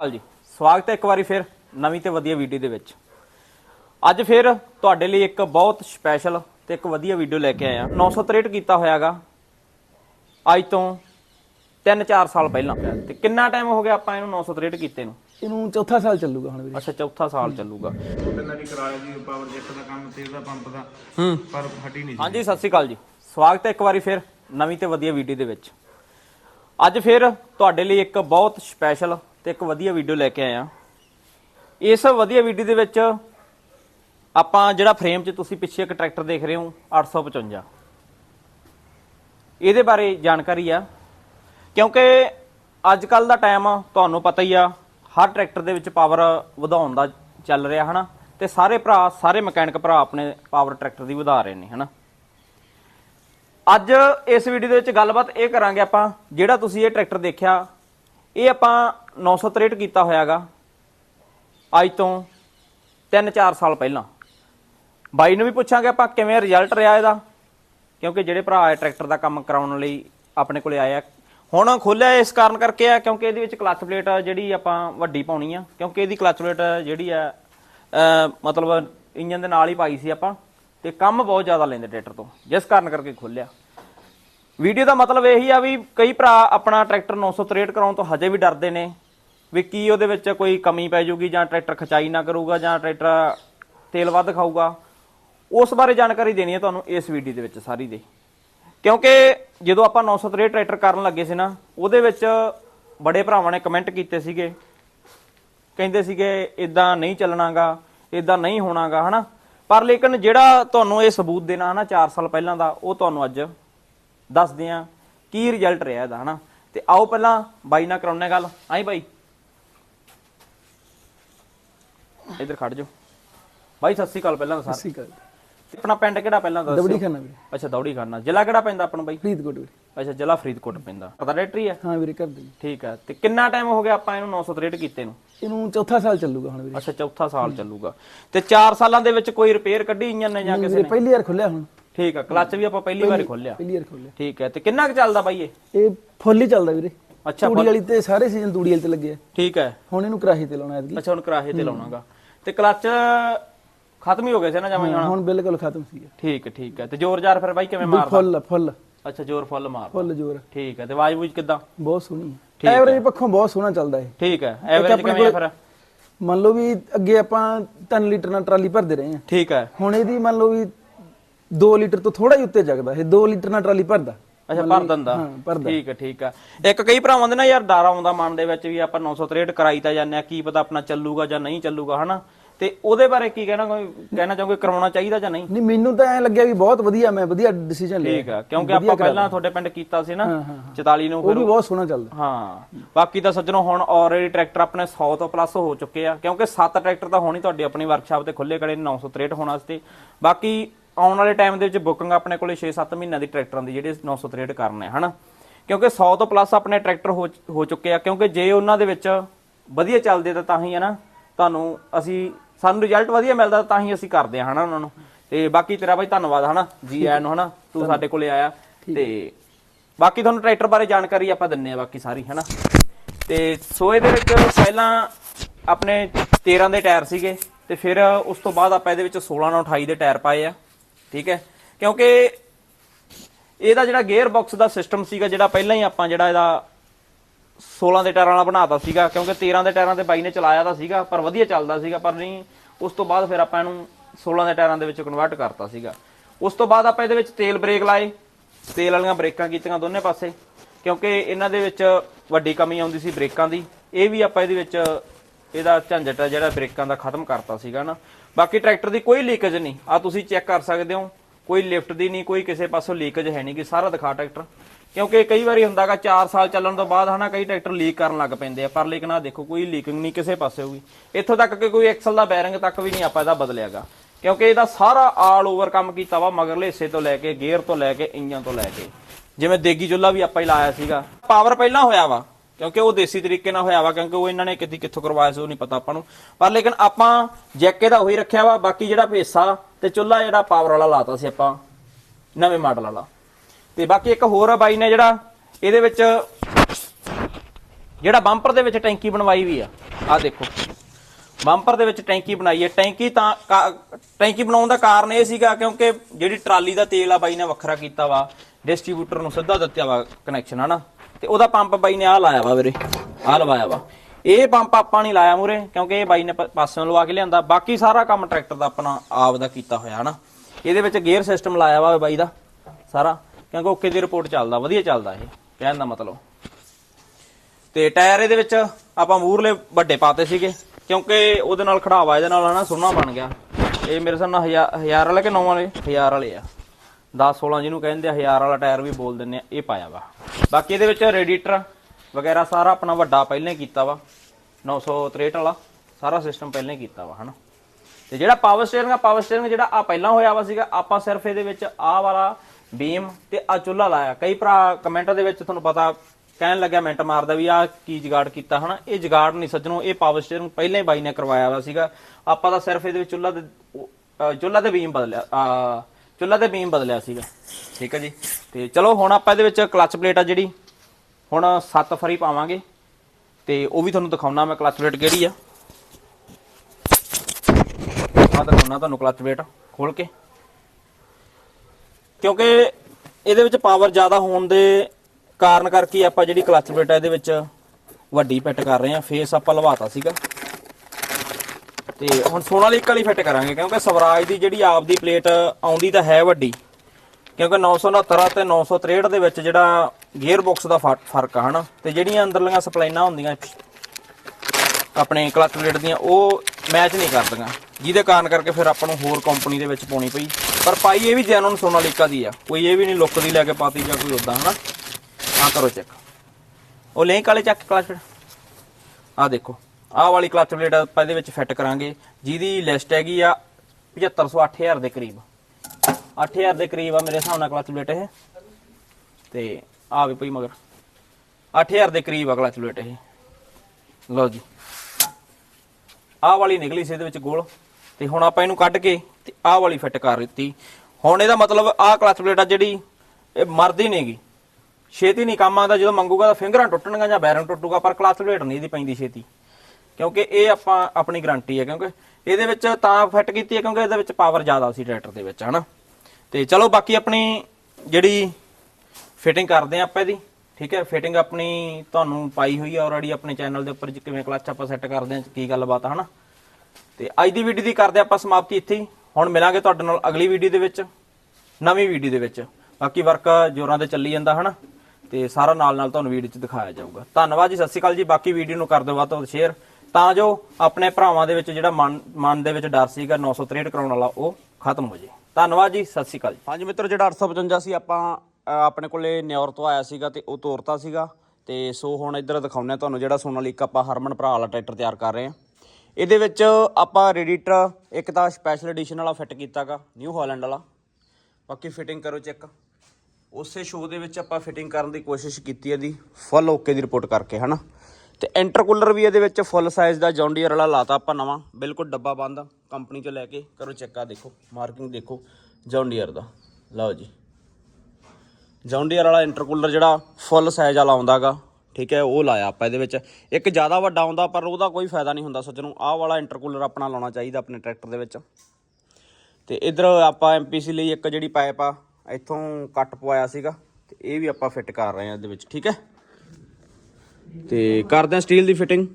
ਹਾਲ ਜੀ ਸਵਾਗਤ ਹੈ ਇੱਕ ਵਾਰੀ ਫਿਰ ਨਵੀਂ ਤੇ ਵਧੀਆ ਵੀਡੀਓ ਦੇ ਵਿੱਚ। ਅੱਜ ਫਿਰ ਤੁਹਾਡੇ ਲਈ ਇੱਕ ਬਹੁਤ ਸਪੈਸ਼ਲ ਤੇ ਇੱਕ ਵਧੀਆ ਵੀਡੀਓ ਲੈ ਕੇ ਆਇਆ। 963 ਕੀਤਾ ਹੋਇਆਗਾ। ਅੱਜ ਤੋਂ 3-4 ਸਾਲ ਪਹਿਲਾਂ। ਤੇ ਕਿੰਨਾ ਟਾਈਮ ਹੋ ਗਿਆ ਆਪਾਂ ਇਹਨੂੰ 963 ਕੀਤੇ ਨੂੰ? ਇਹਨੂੰ ਚੌਥਾ ਸਾਲ ਚੱਲੂਗਾ ਹੁਣ ਵੀਰੇ। ਅੱਛਾ ਚੌਥਾ ਸਾਲ ਚੱਲੂਗਾ। ਉਹਦੇ ਨਾਲ ਹੀ ਕਰਾ ਲਿਆ ਜੀ ਪਾਵਰ ਜੈਕ ਦਾ ਕੰਮ ਤੇਲ ਦਾ ਪੰਪ ਦਾ ਹੂੰ। ਪਰ ਹਟੀ ਨਹੀਂ ਸੀ ਹਾਂਜੀ ਸਤਿ ਸ਼੍ਰੀ ਅਕਾਲ ਜੀ। ਸਵਾਗਤ ਹੈ ਇੱਕ ਵਾਰੀ ਫਿਰ ਨਵੀਂ ਤੇ ਵਧੀਆ ਵੀਡੀਓ ਦੇ ਵਿੱਚ। ਅੱਜ ਫਿਰ ਤੁਹਾਡੇ ਲਈ ਇੱਕ ਬਹੁਤ ਸਪੈਸ਼ਲ ਤੇ ਇੱਕ ਵਧੀਆ ਵੀਡੀਓ ਲੈ ਕੇ ਆਇਆ ਇਸ ਵਧੀਆ ਵੀਡੀਓ ਦੇ ਵਿੱਚ ਆਪਾਂ ਜਿਹੜਾ ਫਰੇਮ 'ਚ ਤੁਸੀਂ ਪਿੱਛੇ ਇੱਕ ਟਰੈਕਟਰ ਦੇਖ ਰਹੇ ਹੋ 855 ਇਹਦੇ ਬਾਰੇ ਜਾਣਕਾਰੀ ਆ। ਕਿਉਂਕਿ ਅੱਜ ਕੱਲ ਦਾ ਟਾਈਮ ਤੁਹਾਨੂੰ ਪਤਾ ਹੀ ਆ, ਹਰ ਟਰੈਕਟਰ ਦੇ ਵਿੱਚ ਪਾਵਰ ਵਧਾਉਣ ਦਾ ਚੱਲ ਰਿਹਾ, ਹਨਾ? ਤੇ ਸਾਰੇ ਭਰਾ, ਸਾਰੇ ਮਕੈਨਿਕ ਭਰਾ ਆਪਣੇ ਪਾਵਰ ਟਰੈਕਟਰ ਦੀ ਵਧਾ ਰਹੇ ਨੇ, ਹਨਾ? ਅੱਜ ਇਸ ਵੀਡੀਓ ਦੇ ਵਿੱਚ ਗੱਲਬਾਤ ਇਹ ਕਰਾਂਗੇ ਆਪਾਂ, ਜਿਹੜਾ ਤੁਸੀਂ ਇਹ ਟਰੈਕਟਰ ਦੇਖਿਆ, ਇਹ ਆਪਾਂ 963 ਕੀਤਾ ਹੋਇਆਗਾ। ਅੱਜ ਤੋਂ 3-4 ਸਾਲ ਪਹਿਲਾਂ। ਬਾਈ ਨੂੰ ਵੀ ਪੁੱਛਾਂਗੇ ਆਪਾਂ ਕਿਵੇਂ ਰਿਜ਼ਲਟ ਰਿਹਾ ਇਹਦਾ। ਕਿਉਂਕਿ ਜਿਹੜੇ ਭਰਾ ਇਹ ਟਰੈਕਟਰ ਦਾ ਕੰਮ ਕਰਾਉਣ ਲਈ ਆਪਣੇ ਕੋਲੇ ਆਏ ਆ। ਹੁਣ ਖੋਲਿਆ ਇਸ ਕਾਰਨ ਕਰਕੇ ਆ, ਕਿਉਂਕਿ ਇਹਦੇ ਵਿੱਚ ਕਲਚ ਪਲੇਟ ਜਿਹੜੀ ਆਪਾਂ ਵੱਡੀ ਪਾਉਣੀ ਆ। ਕਿਉਂਕਿ ਇਹਦੀ ਕਲਚ ਪਲੇਟ ਜਿਹੜੀ ਆ ਮਤਲਬ ਇੰਜਨ ਦੇ ਨਾਲ ਹੀ ਪਾਈ ਸੀ ਆਪਾਂ। ਤੇ ਕੰਮ ਬਹੁਤ ਜ਼ਿਆਦਾ ਲੈਂਦੇ ਟਰੈਕਟਰ ਤੋਂ, ਜਿਸ ਕਾਰਨ ਕਰਕੇ ਖੋਲਿਆ। ਵੀਡੀਓ ਦਾ ਮਤਲਬ ਇਹੀ ਆ ਵੀ ਕਈ ਭਰਾ ਆਪਣਾ ਟਰੈਕਟਰ 963 ਕਰਾਉਣ ਤੋਂ ਹਜੇ ਵੀ ਡਰਦੇ ਨੇ। ਵੀ ਕੀ ਉਹਦੇ ਵਿੱਚ ਕੋਈ ਕਮੀ ਪੈ ਜਾਊਗੀ ਜਾਂ ਟਰੈਕਟਰ ਖਚਾਈ ਨਾ ਕਰੂਗਾ ਜਾਂ ਟਰੈਕਟਰ ਤੇਲ ਵੱਧ ਖਾਊਗਾ? ਉਸ ਬਾਰੇ ਜਾਣਕਾਰੀ ਦੇਣੀ ਹੈ ਤੁਹਾਨੂੰ ਇਸ ਵੀਡੀਓ ਦੇ ਵਿੱਚ ਸਾਰੀ ਦੇ। ਕਿਉਂਕਿ ਜਦੋਂ ਆਪਾਂ 963 ਟਰੈਕਟਰ ਕਰਨ ਲੱਗੇ ਸੀ ਨਾ, ਉਹਦੇ ਵਿੱਚ ਬੜੇ ਭਰਾਵਾਂ ਨੇ ਕਮੈਂਟ ਕੀਤੇ ਸੀਗੇ। ਕਹਿੰਦੇ ਸੀਗੇ ਇਦਾਂ ਨਹੀਂ ਚੱਲਣਾਗਾ ਇਦਾਂ ਨਹੀਂ ਹੋਣਾਗਾ ਹਨਾ? ਪਰ ਲੇਕਿਨ ਜਿਹੜਾ ਤੁਹਾਨੂੰ ਇਹ ਸਬੂਤ ਦੇਣਾ ਹਨਾ 4 ਸਾਲ ਪਹਿਲਾਂ ਦਾ, ਉਹ ਤੁਹਾਨੂੰ ਅੱਜ ਦੱਸਦੇ ਆ ਕੀ ਰਿਜ਼ਲਟ ਰਿਹਾ ਇਹਦਾ, ਹਨਾ? ਤੇ ਆਓ ਪਹਿਲਾਂ ਬਾਈ ਨਾਲ ਕਰਾਉਣੇ ਗੱਲ। ਆਈ ਬਾਈ? ਇੱਧਰ ਖੜ ਜਾਓ। ਬਾਈ ਸਤਿ ਸ਼੍ਰੀ ਅਕਾਲ ਪਹਿਲਾਂ ਤਾਂ ਸਰ ਸਸੀ ਕਾਲ ਆਪਣਾ ਪਿੰਡ ਕਿਹੜਾ ਪਹਿਲਾਂ ਦੱਸੋ ਦਬੜੀ ਖਾਨਾ ਵੀਰੇ। ਅੱਛਾ ਦੌੜੀ ਖਾਨਾ ਜ਼ਿਲ੍ਹਾ ਕਿਹੜਾ ਪੈਂਦਾ ਆਪਣਾ ਬਾਈ? ਫਰੀਦਕੋਟ ਵੀਰੇ। ਅੱਛਾ ਜ਼ਿਲ੍ਹਾ ਫਰੀਦਕੋਟ ਪੈਂਦਾ। ਪਤਾ ਡਾਇਰੈਕਟਰੀ ਆ ਹਾਂ ਵੀਰੇ ਕਰ ਦੇ ਠੀਕ ਆ ਤੇ ਕਿੰਨਾ ਟਾਈਮ ਹੋ ਗਿਆ ਆਪਾਂ ਇਹਨੂੰ 963 ਕੀਤੇ ਨੂੰ? ਇਹਨੂੰ ਚੌਥਾ ਸਾਲ ਚੱਲੂਗਾ ਹੁਣ ਵੀਰੇ। ਅੱਛਾ ਚੌਥਾ ਸਾਲ ਚੱਲੂਗਾ। ਤੇ 4 ਸਾਲਾਂ ਦੇ ਵਿੱਚ ਕੋਈ ਰਿਪੇਅਰ ਕੱਢੀ ਇੰਜਨ ਨੇ ਜਾਂ ਕਿਸੇ ਵੀਰੇ ਨੇ? ਪਹਿਲੀ ਵਾਰ ਖੁੱਲਿਆ ਹੁਣ। ਠੀਕ ਆ ਕਲੱਚ ਵੀ ਆਪਾਂ ਪਹਿਲੀ ਵਾਰ ਖੋਲਿਆ। ਪਹਿਲੀ ਵਾਰ ਖੁੱਲਿਆ। ਠੀਕ ਹੈ ਤੇ ਕਿੰਨਾ ਕੁ ਚੱਲਦਾ ਬਾਈ ਇਹ? ਇਹ ਫੁੱਲ ਹੀ ਚੱਲਦਾ ਵੀਰੇ। ਅੱਛਾ ਤੂੜੀ ਵਾਲੀ ਤੇ ਸਾਰੇ ਸੀਜ਼ਨ ਤੂੜੀ ਵਾਲੀ ਤੇ ਲੱਗੇ ਆ। ਠੀਕ ਹੈ। ਹੁਣ ਇਹਨੂੰ ਕਰਾਹੀ ਤੇ ਲਾਉਣਾ ਐਤਕੀ। ਅੱਛਾ ਹੁਣ ਕਰਾਹੇ ਤੇ ਲਾਉਣਾਗਾ। ਤੇ ਕਲੱਚ ਖਤਮ ਹੀ ਹੋ ਗਿਆ ਸੀ ਨਾ ਜਮਾਂ ਹੁਣ? ਬਿਲਕੁਲ ਖਤਮ ਸੀ। ਠੀਕ ਹੈ ਠੀਕ ਹੈ। ਤੇ ਜ਼ੋਰ ਜ਼ਾਰ ਫਿਰ ਬਾਈ ਕਿਵੇਂ ਮਾਰਦਾ? ਫੁੱਲ ਫੁੱਲ। ਅੱਛਾ ਜ਼ੋਰ ਫੁੱਲ ਮਾਰਦਾ। ਫੁੱਲ ਜੋਰ। ਠੀਕ ਹੈ ਤੇ ਆਵਾਜ਼ ਬੂਝ ਕਿਦਾਂ? ਬਹੁਤ ਸੋਹਣੀ ਹੈ। ਐਵਰੇਜ ਪੱਖੋਂ ਬਹੁਤ ਸੋਹਣਾ ਚੱਲਦਾ ਇਹ। ਠੀਕ ਹੈ ਐਵਰੇਜ ਕਿਵੇਂ ਆ ਫਿਰ? ਮੰਨ ਲਓ ਵੀ ਅੱਗੇ ਆਪਾਂ 3 ਲੀਟਰ ਨਾਲ ਟਰਾਲੀ ਭਰਦੇ ਰਹੇ ਆ ਠੀਕ ਹੈ। ਹੁਣ ਇਹਦੀ ਮੰਨ ਲਓ ਵੀ 2 ਲੀਟਰ ਤੋਂ ਥੋੜਾ ਹੀ ਉੱਤੇ ਜਗਦਾ। ਇਹ 2 ਲੀਟਰ ਨਾਲ ਟਰਾਲੀ ਭਰਦਾ। ਅੱਛਾ ਭਰ ਦਿੰਦਾ। ਹਾਂ ਠੀਕ ਹੈ ਠੀਕ ਹੈ। ਇੱਕ ਕਈ ਭਰਾਵਾਂ ਦੇ ਨਾ ਯਾਰ ਡਰ ਆਉਂਦਾ ਮਨ ਦੇ ਵਿੱਚ ਵੀ ਆਪਾਂ 963 ਕਰਾਈ ਤਾਂ ਜਾਂਦੇ ਆ ਕੀ ਪਤਾ ਆਪਣਾ ਚੱਲੂਗਾ ਜਾਂ ਨਹੀਂ ਚੱਲੂਗਾ ਹਨਾ? ਤੇ ਉਹਦੇ ਬਾਰੇ ਕੀ ਕਹਿਣਾ ਕੋਈ ਕਹਿਣਾ ਚਾਹੋਗੇ ਕਰਵਾਉਣਾ ਚਾਹੀਦਾ ਜਾਂ ਨਹੀਂ? ਨਹੀਂ ਮੈਨੂੰ ਤਾਂ ਐ ਲੱਗਿਆ ਵੀ ਬਹੁਤ ਵਧੀਆ ਮੈਂ ਵਧੀਆ ਡਿਸੀਜਨ ਲਿਆ। ਠੀਕ ਹੈ ਕਿਉਂਕਿ ਆਪਾਂ ਪਹਿਲਾਂ ਤੁਹਾਡੇ ਪਿੰਡ ਕੀਤਾ ਸੀ ਨਾ 44 ਨੂੰ ਉਹ ਵੀ ਬਹੁਤ ਸੋਹਣਾ ਚੱਲਦਾ। ਹਾਂ। ਬਾਕੀ ਤਾਂ ਸੱਜਣੋ ਹੁਣ ਆਲਰੇਡੀ ਟਰੈਕਟਰ ਆਪਣੇ 100 ਤੋਂ ਪਲੱਸ ਹੋ ਚੁੱਕੇ ਆ ਕਿਉਂਕਿ 7 ਟਰੈਕਟਰ ਤਾਂ ਹੋਣੀ ਤੁਹਾਡੀ ਆਪਣੀ ਵਰਕਸ਼ਾਪ ਤੇ ਖੁੱਲੇ ਕੜੇ 963 ਹੋਣ ਵਾਸਤੇ। ਬਾਕੀ ਆਉਣ ਵਾਲੇ ਟਾਈਮ ਦੇ ਵਿੱਚ ਬੁਕਿੰਗ ਆਪਣੇ ਕੋਲੇ 6-7 ਮਹੀਨਿਆਂ ਦੀ ਟਰੈਕਟਰਾਂ ਦੀ ਜਿਹੜੇ 963 ਕਰਨੇ ਹਨਾ? ਕਿਉਂਕਿ 100 ਤੋਂ ਪਲੱਸ ਆਪਣੇ ਟਰੈਕਟਰ ਹੋ ਹੋ ਚੁੱਕੇ ਆ ਕਿਉਂਕਿ ਜੇ ਉਹਨਾਂ ਦੇ ਵਿੱਚ ਵਧੀਆ ਚੱਲਦੇ ਤਾਂ ਤਾਂ ਹੀ ਹੈ ਨਾ ਤੁਹਾਨੂੰ ਅਸੀਂ ਸਾਨੂੰ ਰਿਜ਼ਲਟ ਵਧੀਆ ਮਿਲਦਾ ਤਾਂ ਹੀ ਅਸੀਂ ਕਰਦੇ ਆ ਹਨਾ ਉਹਨਾਂ ਨੂੰ। ਤੇ ਬਾਕੀ ਤੇਰਾ ਬਾਈ ਧੰਨਵਾਦ ਹਨਾ ਜੀ ਆਇਆਂ ਨੂੰ ਹਨਾ ਤੂੰ ਸਾਡੇ ਕੋਲੇ ਆਇਆ। ਤੇ ਬਾਕੀ ਤੁਹਾਨੂੰ ਟਰੈਕਟਰ ਬਾਰੇ ਜਾਣਕਾਰੀ ਆਪਾਂ ਦਿੰਨੇ ਆ ਬਾਕੀ ਸਾਰੀ ਹਨਾ। ਤੇ ਸੋ ਇਹਦੇ ਵਿੱਚ ਪਹਿਲਾਂ ਆਪਣੇ 13 ਦੇ ਟਾਇਰ ਸੀਗੇ ਤੇ ਫਿਰ ਉਸ ਤੋਂ ਬਾਅਦ ਆਪਾਂ ਇਹਦੇ ਵਿੱਚ 16 ਨਾਲ 28 ਦੇ ਟਾਇਰ ਪਾਏ ਆ। ਠੀਕ ਹੈ? ਕਿਉਂਕਿ ਇਹਦਾ ਜਿਹੜਾ ਗੇਅਰ ਬਾਕਸ ਦਾ ਸਿਸਟਮ ਸੀਗਾ, ਜਿਹੜਾ ਪਹਿਲਾਂ ਹੀ ਆਪਾਂ ਜਿਹੜਾ ਇਹਦਾ 16 ਦੇ ਟਾਇਰਾਂ ਵਾਲਾ ਬਣਾਤਾ ਸੀਗਾ, ਕਿਉਂਕਿ 13 ਦੇ ਟਾਇਰਾਂ ਤੇ ਬਾਈ ਨੇ ਚਲਾਇਆ ਤਾਂ ਸੀਗਾ, ਪਰ ਵਧੀਆ ਚੱਲਦਾ ਸੀਗਾ, ਪਰ ਨਹੀਂ, ਉਸ ਤੋਂ ਬਾਅਦ ਫਿਰ ਆਪਾਂ ਇਹਨੂੰ 16 ਦੇ ਟਾਇਰਾਂ ਦੇ ਵਿੱਚ ਕਨਵਰਟ ਕਰਤਾ ਸੀਗਾ। ਉਸ ਤੋਂ ਬਾਅਦ ਆਪਾਂ ਇਹਦੇ ਵਿੱਚ ਤੇਲ ਬ੍ਰੇਕ ਲਾਏ। ਤੇਲ ਵਾਲੀਆਂ ਬ੍ਰੇਕਾਂ ਕੀਤੀਆਂ ਦੋਨੇ ਪਾਸੇ, ਕਿਉਂਕਿ ਇਹਨਾਂ ਦੇ ਵਿੱਚ ਵੱਡੀ ਕਮੀ ਆਉਂਦੀ ਸੀ ਬ੍ਰੇਕਾਂ ਦੀ। ਇਹ ਵੀ ਆਪਾਂ ਇਹਦੇ ਵਿੱਚ, ਇਹਦਾ ਝੰਜਟ ਜਿਹੜਾ ਬ੍ਰੇਕਾਂ ਦਾ ਖਤਮ ਕਰਤਾ ਸੀਗਾ ਨਾ। ਬਾਕੀ ਟਰੈਕਟਰ ਦੀ ਕੋਈ ਲੀਕੇਜ ਨਹੀਂ। ਆ ਤੁਸੀਂ ਚੈੱਕ ਕਰ ਸਕਦੇ ਹੋ। ਕੋਈ ਲਿਫਟ ਦੀ ਨਹੀਂ, ਕੋਈ ਕਿਸੇ ਪਾਸੋਂ ਲੀਕੇਜ ਹੈ ਨਹੀਂ ਕਿ ਸਾਰਾ ਦਿਖਾ ਟਰੈਕਟਰ। ਕਿਉਂਕਿ ਕਈ ਵਾਰੀ ਹੁੰਦਾਗਾ 4 ਸਾਲ ਚੱਲਣ ਤੋਂ ਬਾਅਦ ਹਨਾ ਕਈ ਟਰੈਕਟਰ ਲੀਕ ਕਰਨ ਲੱਗ ਪੈਂਦੇ ਆ, ਪਰ ਲੇਕਿਨ ਆ ਦੇਖੋ, ਕੋਈ ਲੀਕਿੰਗ ਨਹੀਂ ਕਿਸੇ ਪਾਸੇ ਹੋਈ ਇੱਥੋਂ ਤੱਕ ਕਿ ਕੋਈ ਐਕਸਲ ਦਾ ਬੈਰਿੰਗ ਤੱਕ ਵੀ ਨਹੀਂ ਆਪਾਂ ਇਹਦਾ ਬਦਲਿਆਗਾ ਕਿਉਂਕਿ ਇਹਦਾ ਸਾਰਾ ਆਲ ਓਵਰ ਕੰਮ ਕੀਤਾ ਵਾ ਮਗਰਲੇ ਹਿੱਸੇ ਤੋਂ ਲੈ ਕੇ ਗੇਅਰ ਤੋਂ ਲੈ ਕੇ ਇੰਜਨ ਤੋਂ ਲੈ ਕੇ। ਜਿਵੇਂ ਦੇਗੀ ਚੁੱਲਾ ਵੀ ਆਪਾਂ ਹੀ ਲਾਇਆ ਸੀਗਾ। ਪਾਵਰ ਪਹਿਲਾਂ ਹੋਇਆ ਵਾ। ਕਿਉਂਕਿ ਉਹ ਦੇਸੀ ਤਰੀਕੇ ਨਾਲ ਹੋਇਆ ਵਾ, ਕਿਉਂਕਿ ਉਹ ਇਹਨਾਂ ਨੇ ਕਿੱਥੇ ਕਿੱਥੋਂ ਕਰਵਾਇਆ ਸੀ, ਉਹ ਨਹੀਂ ਪਤਾ ਆਪਾਂ ਨੂੰ। ਪਰ ਲੇਕਿਨ ਆਪਾਂ ਜੈਕੇ ਦਾ ਉਹੀ ਰੱਖਿਆ ਵਾ, ਬਾਕੀ ਜਿਹੜਾ ਹਿੱਸਾ ਤੇ ਚੁੱਲਾ ਜਿਹੜਾ ਪਾਵਰ ਵਾਲਾ ਲਾਤਾ ਸੀ ਆਪਾਂ, ਨਵੇਂ ਮਾਡਲ ਵਾਲਾ। ਤੇ ਬਾਕੀ ਇੱਕ ਹੋਰ ਆ ਬਾਈ ਨੇ ਜਿਹੜਾ, ਇਹਦੇ ਵਿੱਚ ਜਿਹੜਾ ਬੰਪਰ ਦੇ ਵਿੱਚ ਟੈਂਕੀ ਬਣਵਾਈ ਵੀ ਆ। ਆ ਦੇਖੋ। ਬੰਪਰ ਦੇ ਵਿੱਚ ਟੈਂਕੀ ਬਣਾਈ ਹੈ ਟੈਂਕੀ ਤਾਂ ਕਾ- ਟੈਂਕੀ ਬਣਾਉਣ ਦਾ ਕਾਰਨ ਇਹ ਸੀਗਾ, ਕਿਉਂਕਿ ਜਿਹੜੀ ਟਰਾਲੀ ਦਾ ਤੇਲ ਆ ਬਾਈ ਨੇ ਵੱਖਰਾ ਕੀਤਾ ਵਾ, ਡਿਸਟ੍ਰੀਬਿਊਟਰ ਨੂੰ ਸਿੱਧਾ ਦਿੱਤਾ ਵਾ ਕਨੈਕਸ਼ਨ ਹਨਾ? ਤੇ ਉਹਦਾ ਪੰਪ ਬਾਈ ਨੇ ਆ ਲਾਇਆ ਵਾ ਵੀਰੇ ਆ ਲਵਾਇਆ ਵਾ। ਇਹ ਪੰਪ ਆਪਾਂ ਨਹੀਂ ਲਾਇਆ ਮੂਰੇ ਕਿਉਂਕਿ ਇਹ ਬਾਈ ਨੇ ਪ- ਲਵਾ ਕੇ ਲਿਆਂਦਾ। ਬਾਕੀ ਸਾਰਾ ਕੰਮ ਟਰੈਕਟਰ ਦਾ ਆਪਣਾ ਆਪ ਦਾ ਕੀਤਾ ਹੋਇਆ, ਹਨਾ। ਇਹਦੇ ਵਿੱਚ ਗੇਅਰ ਸਿਸਟਮ ਲਾਇਆ ਵਾ ਬਾਈ ਦਾ, ਸਾਰਾ। ਕਿਉਂਕਿ ਓਕੇ ਦੀ ਰਿਪੋਰਟ ਚੱਲਦਾ, ਵਧੀਆ ਚੱਲਦਾ ਇਹ, ਕਹਿਣ ਦਾ ਮਤਲਬ। ਤੇ ਟਾਇਰ ਇਹਦੇ ਵਿੱਚ ਆਪਾਂ ਮੂਰਲੇ ਵੱਡੇ ਪਾਤੇ ਸੀਗੇ, ਕਿਉਂਕਿ ਉਹਦੇ ਨਾਲ ਖੜਾਵਾ ਇਹਦੇ ਨਾਲ, ਹਨਾ ਸੋਨਾ ਬਣ ਗਿਆ। ਇਹ ਮੇਰੇ ਸਾਹਮਣੇ ਹਜ਼ਾਰ ਹਜ਼ਾਰ ਵਾਲੇ ਕਿ 9 ਵਾਲੇ? ਹਜ਼ਾਰ ਵਾਲੇ ਆ। 10 16 ਜਿਹਨੂੰ ਕਹਿੰਦੇ ਆ, ਹਜ਼ਾਰ ਵਾਲਾ ਟਾਇਰ ਵੀ ਬੋਲ ਦਿੰਦੇ ਆ, ਇਹ ਪਾਇਆ ਵਾ। ਬਾਕੀ ਇਹਦੇ ਵਿੱਚ ਰੇਡੀਏਟਰ ਵਗੈਰਾ ਸਾਰਾ ਆਪਣਾ ਵੱਡਾ ਪਹਿਲਾਂ ਹੀ ਕੀਤਾ ਵਾ। 963 ਵਾਲਾ ਸਾਰਾ ਸਿਸਟਮ ਪਹਿਲਾਂ ਹੀ ਕੀਤਾ ਵਾ, ਹਨਾ। ਤੇ ਜਿਹੜਾ ਪਾਵਰ ਸਟੀਅਰਿੰਗ ਆ ਪਾਵਰ ਸਟੀਅਰਿੰਗ ਜਿਹੜਾ ਆ ਪਹਿਲਾਂ ਹੋਇਆ ਵਾ ਸੀਗਾ, ਆਪਾਂ ਸਿਰਫ ਇਹਦੇ ਵਿੱਚ ਆਹ ਵਾਲਾ ਬੀਮ ਤੇ ਆ ਚੁੱਲਾ ਲਾਇਆ। ਕਈ ਭਰਾ ਕਮੈਂਟਾਂ ਦੇ ਵਿੱਚ ਤੁਹਾਨੂੰ ਪਤਾ ਕਹਿਣ ਲੱਗਿਆ ਮਿੰਟ ਮਾਰਦਾ ਵੀ ਆ ਕੀ ਜਗਾੜ ਕੀਤਾ, ਹਨਾ। ਇਹ ਜਗਾੜ ਨਹੀਂ ਸੱਜਣੋ, ਇਹ ਪਾਵਰ ਸਟੀਅਰਿੰਗ ਪਹਿਲਾਂ ਹੀ ਬਾਈ ਨੇ ਕਰਵਾਇਆ ਵਾ ਸੀਗਾ। ਆਪਾਂ ਤਾਂ ਸਿਰਫ ਇਹਦੇ ਵਿੱਚ ਚੁੱਲਾ ਤੇ ਅਹ ਚੁੱਲਾ ਤੇ ਬੀਮ ਬਦਲਿਆ ਆ ਚੁੱਲਾ ਤੇ ਬੀਮ ਬਦਲਿਆ ਸੀਗਾ। ਠੀਕ ਹੈ ਜੀ। ਤੇ ਚਲੋ ਹੁਣ ਆਪਾਂ ਇਹਦੇ ਵਿੱਚ ਕਲਚ ਪਲੇਟ ਆ ਜਿਹੜੀ ਹੁਣ 7 ਫਰੀ ਪਾਵਾਂਗੇ। ਤੇ ਉਹ ਵੀ ਤੁਹਾਨੂੰ ਦਿਖਾਉਣਾ ਮੈਂ ਕਲਚ ਪਲੇਟ ਕਿਹੜੀ ਆ। ਆ ਦਿਖਾਉਣਾ ਤੁਹਾਨੂੰ ਕਲਚ ਪਲੇਟ ਖੋਲ ਕੇ। ਕਿਉਂਕਿ ਇਹਦੇ ਵਿੱਚ ਪਾਵਰ ਜ਼ਿਆਦਾ ਹੋਣ ਦੇ ਕਾਰਨ ਕਰਕੇ ਆਪਾਂ ਜਿਹੜੀ ਕਲਚ ਪਲੇਟ ਆ ਇਹਦੇ ਵਿੱਚ ਵੱਡੀ ਫਿੱਟ ਕਰ ਰਹੇ ਆ। ਫੇਸ ਆਪਾਂ ਲਵਾਤਾ ਸੀਗਾ। ਤੇ ਹੁਣ ਸੋਨਾਲੀਕ ਵਾਲੀ ਫਿੱਟ ਕਰਾਂਗੇ, ਕਿਉਂਕਿ ਸਵਰਾਜ ਦੀ ਜਿਹੜੀ ਆਪ ਦੀ ਪਲੇਟ ਆਉਂਦੀ ਤਾਂ ਹੈ ਵੱਡੀ, ਕਿਉਂਕਿ 969 ਤੇ 963 ਦੇ ਵਿੱਚ ਜਿਹੜਾ ਗੇਅਰ ਬਾਕਸ ਦਾ ਫਰ- ਫ਼ਰਕ ਆ, ਹਨਾ? ਤੇ ਜਿਹੜੀਆਂ ਅੰਦਰਲੀਆਂ ਸਪਲਾਈਨਾਂ ਹੁੰਦੀਆਂ, ਆਪਣੇ ਕਲਚ ਪਲੇਟ ਦੀਆਂ, ਉਹ ਮੈਚ ਨਹੀਂ ਕਰਦੀਆਂ, ਜਿਹਦੇ ਕਾਰਨ ਕਰਕੇ ਫਿਰ ਆਪਾਂ ਨੂੰ ਹੋਰ ਕੰਪਨੀ ਦੇ ਵਿੱਚ ਪਾਉਣੀ ਪਈ। ਪਰ ਪਾਈ ਇਹ ਵੀ ਜੈਨੂਨ ਸੋਨਾਲੀਕਾ ਦੀ ਆ, ਕੋਈ ਇਹ ਵੀ ਨਹੀਂ ਲੁੱਕ ਦੀ ਲੈ ਕੇ ਪਾਤੀ ਜਾਂ ਕੋਈ ਉਦਾਂ ਹਨਾ? ਆ ਕਰੋ ਚੈੱਕ ਉਹ ਲਿੰਕ ਵਾਲੇ ਚੱਕ ਕਲਚ ਪਲੇਟ ਆ ਦੇਖੋ। ਆਹ ਵਾਲੀ ਕਲਚ ਪਲੇਟ ਆਪਾਂ ਇਹਦੇ ਵਿੱਚ ਫਿੱਟ ਕਰਾਂਗੇ। ਜਿਹਦੀ ਲਿਸਟ ਹੈਗੀ ਆ 7500 8000 ਦੇ ਕਰੀਬ। 8000 ਦੇ ਕਰੀਬ ਆ ਮੇਰੇ ਹਿਸਾਬ ਨਾਲ ਕਲਚ ਪਲੇਟ ਇਹ। ਤੇ ਆ ਵੀ ਪਈ ਮਗਰ। 8000 ਦੇ ਕਰੀਬ ਆ ਕਲਚ ਪਲੇਟ ਇਹ। ਲਓ ਜੀ। ਆਹ ਵਾਲੀ ਨਿਕਲੀ ਸੀ ਇਹਦੇ ਵਿੱਚ ਗੋਲ। ਤੇ ਹੁਣ ਆਪਾਂ ਇਹਨੂੰ ਕੱਢ ਕੇ ਤੇ ਆਹ ਵਾਲੀ ਫਿੱਟ ਕਰ ਦਿੱਤੀ। ਹੁਣ ਇਹਦਾ ਮਤਲਬ ਆਹ ਕਲਚ ਪਲੇਟ ਆ ਜਿਹੜੀ ਇਹ ਮਰਦੀ ਨਹੀਂਗੀ ਛੇਤੀ ਨਹੀਂ ਕੰਮ ਆਉਂਦਾ, ਜਦੋਂ ਮੰਗੂਗਾ ਤਾਂ ਫਿੰਗਰਾਂ ਟੁੱਟਣਗੀਆਂ ਜਾਂ ਬੈਰਨ ਟੁੱਟੂਗਾ, ਪਰ ਕਲਚ ਪਲੇਟ ਨਹੀਂ ਇਹਦੀ ਪੈਂਦੀ ਛੇਤੀ। ਕਿਉਂਕਿ ਇਹ ਆਪਾਂ ਆਪਣੀ ਗਾਰੰਟੀ ਹੈ, ਕਿਉਂਕਿ ਇਹਦੇ ਵਿੱਚ ਤਾਂ ਫਿੱਟ ਕੀਤੀ ਹੈ, ਕਿਉਂਕਿ ਇਹਦੇ ਵਿੱਚ ਪਾਵਰ ਜ਼ਿਆਦਾ ਸੀ ਟਰੈਕਟਰ ਦੇ ਵਿੱਚ, ਹਨਾ? ਤੇ ਚਲੋ ਬਾਕੀ ਆਪਣੀ ਜਿਹੜੀ ਫਿਟਿੰਗ ਕਰਦੇ ਆ ਆਪਾਂ ਇਹਦੀ, ਠੀਕ ਹੈ? ਫਿਟਿੰਗ ਆਪਣੀ ਤੁਹਾਨੂੰ ਪਾਈ ਹੋਈ ਹੈ ਆਲਰੇਡੀ ਆਪਣੇ ਚੈਨਲ ਦੇ ਉੱਪਰ ਜੀ ਕਿਵੇਂ ਕਲਚ ਆਪਾਂ ਸੈੱਟ ਕਰਦੇ ਆ ਕੀ ਗੱਲਬਾਤ ਆ, ਹਨਾ? ਤੇ ਅੱਜ ਦੀ ਵੀਡੀਓ ਦੀ ਕਰਦੇ ਆਪਾਂ ਸਮਾਪਤੀ ਇੱਥੇ ਹੀ। ਹੁਣ ਮਿਲਾਂਗੇ ਤੁਹਾਡੇ ਨਾਲ ਅਗਲੀ ਵੀਡੀਓ ਦੇ ਵਿੱਚ, ਨਵੀਂ ਵੀਡੀਓ ਦੇ ਵਿੱਚ। ਬਾਕੀ ਵਰਕ ਜੋਰਾਂ ਤੇ ਚੱਲੀ ਜਾਂਦਾ, ਹਨਾ? ਤੇ ਸਾਰਾ ਨਾਲ ਨਾਲ ਤੁਹਾਨੂੰ ਵੀਡੀਓ 'ਚ ਦਿਖਾਇਆ ਜਾਊਗਾ। ਧੰਨਵਾਦ ਜੀ, ਸਤਿ ਸ਼੍ਰੀ ਅਕਾਲ ਜੀ। ਬਾਕੀ ਵੀਡੀਓ ਨੂੰ ਕਰ ਦਿਓ ਵੱਧ ਤੋਂ ਵੱਧ ਸ਼ੇਅਰ ਤਾਂ ਜੋ ਆਪਣੇ ਭਰਾਵਾਂ ਦੇ ਵਿੱਚ ਜਿਹੜਾ ਮਨ ਮਨ ਦੇ ਵਿੱਚ ਡਰ ਸੀਗਾ 963 ਕਰਾਉਣ ਵਾਲਾ, ਉਹ ਖਤਮ ਹੋ ਜੇ। ਧੰਨਵਾਦ ਜੀ, ਸਤਿ ਸ਼੍ਰੀ ਅਕਾਲ ਜੀ। ਹਾਂਜੀ ਮਿੱਤਰੋ, ਜਿਹੜਾ 855 ਸੀ, ਆਪਾਂ ਆਪਣੇ ਕੋਲੇ ਨਿਉਰ ਤੋਂ ਆਇਆ ਸੀਗਾ ਤੇ ਉਹ ਤੋਰਤਾ ਸੀਗਾ। ਤੇ ਸੋ ਹੁਣ ਇੱਧਰ ਦਿਖਾਉਂਦੇ ਆ ਤੁਹਾਨੂੰ ਜਿਹੜਾ ਸੋਨਾਲੀਕਾ ਆਪਾਂ ਹਰਮਨ ਭਰਾ ਵਾਲਾ ਟਰੈਕਟਰ ਤਿਆਰ ਕਰ ਰਹੇ ਆ ਇਹਦੇ ਵਿੱਚ ਆਪਾਂ ਰੇਡੀਟਰ, ਇੱਕ ਤਾਂ ਸਪੈਸ਼ਲ ਐਡੀਸ਼ਨ ਵਾਲਾ ਫਿੱਟ ਕੀਤਾਗਾ ਨਿਊ ਹਾਲੈਂਡ ਵਾਲਾ। ਬਾਕੀ ਫਿਟਿੰਗ ਕਰੋ ਚੈੱਕ ਉਸੇ ਸ਼ੋਅ ਦੇ ਵਿੱਚ ਆਪਾਂ ਫਿਟਿੰਗ ਕਰਨ ਦੀ ਕੋਸ਼ਿਸ਼ ਕੀਤੀ ਇਹਦੀ ਫੁੱਲ ਓਕੇ ਦੀ ਰਿਪੋਰਟ ਕਰਕੇ, ਹਨਾ? ਤੇ ਇੰਟਰਕੂਲਰ ਵੀ ਇਹਦੇ ਵਿੱਚ ਫੁੱਲ ਸਾਈਜ਼ ਦਾ ਜੌਂਡੀਅਰ ਵਾਲਾ ਲਾਤਾ ਆਪਾਂ ਨਵਾਂ। ਬਿਲਕੁਲ ਡੱਬਾ ਬੰਦ ਕੰਪਨੀ ਚੋਂ ਲੈ ਕੇ ਕਰੋ ਚੈੱਕ ਦੇਖੋ ਮਾਰਕਿੰਗ ਦੇਖੋ ਜੌਂਡੀਅਰ ਦਾ। ਲਓ ਜੀ। ਜੌਂਡੀਅਰ ਵਾਲਾ ਇੰਟਰਕੂਲਰ ਜਿਹੜਾ ਫੁੱਲ ਸਾਈਜ਼ ਵਾਲਾ ਆਉਂਦਾਗਾ, ਠੀਕ ਹੈ, ਉਹ ਲਾਇਆ ਆਪਾਂ ਇਹਦੇ ਵਿੱਚ। ਇੱਕ ਜ਼ਿਆਦਾ ਵੱਡਾ ਆਉਂਦਾ, ਪਰ ਉਹਦਾ ਕੋਈ ਫਾਇਦਾ ਨਹੀਂ ਹੁੰਦਾ ਸੱਜਣੋਂ ਆਹ ਵਾਲਾ ਇੰਟਰਕੂਲਰ ਆਪਣਾ ਲਾਉਣਾ ਚਾਹੀਦਾ ਆਪਣੇ ਟਰੈਕਟਰ ਦੇ ਵਿੱਚ। ਤੇ ਇਧਰ ਆਪਾਂ ਐਮਪੀਸੀ ਲਈ ਇੱਕ ਜਿਹੜੀ ਪਾਈਪ ਆ, ਇੱਥੋਂ ਕੱਟ ਪਵਾਇਆ ਸੀਗਾ, ਤੇ ਇਹ ਵੀ ਆਪਾਂ ਫਿੱਟ ਕਰ ਰਹੇ ਹਾਂ ਇਹਦੇ ਵਿੱਚ, ਠੀਕ ਹੈ। ਤੇ ਕਰਦੇ ਹਾਂ ਸਟੀਲ ਦੀ ਫਿਟਿੰਗ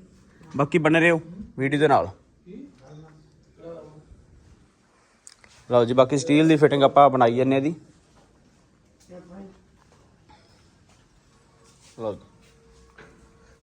ਬਾਕੀ ਬਣੇ ਰਹੋ ਵੀਡੀਓ ਦੇ ਨਾਲ। ਲਓ ਜੀ, ਬਾਕੀ ਸਟੀਲ ਦੀ ਫਿਟਿੰਗ ਆਪਾਂ ਬਣਾਈ ਜੰਨੇ ਦੀ ਲਓ ਜੀ।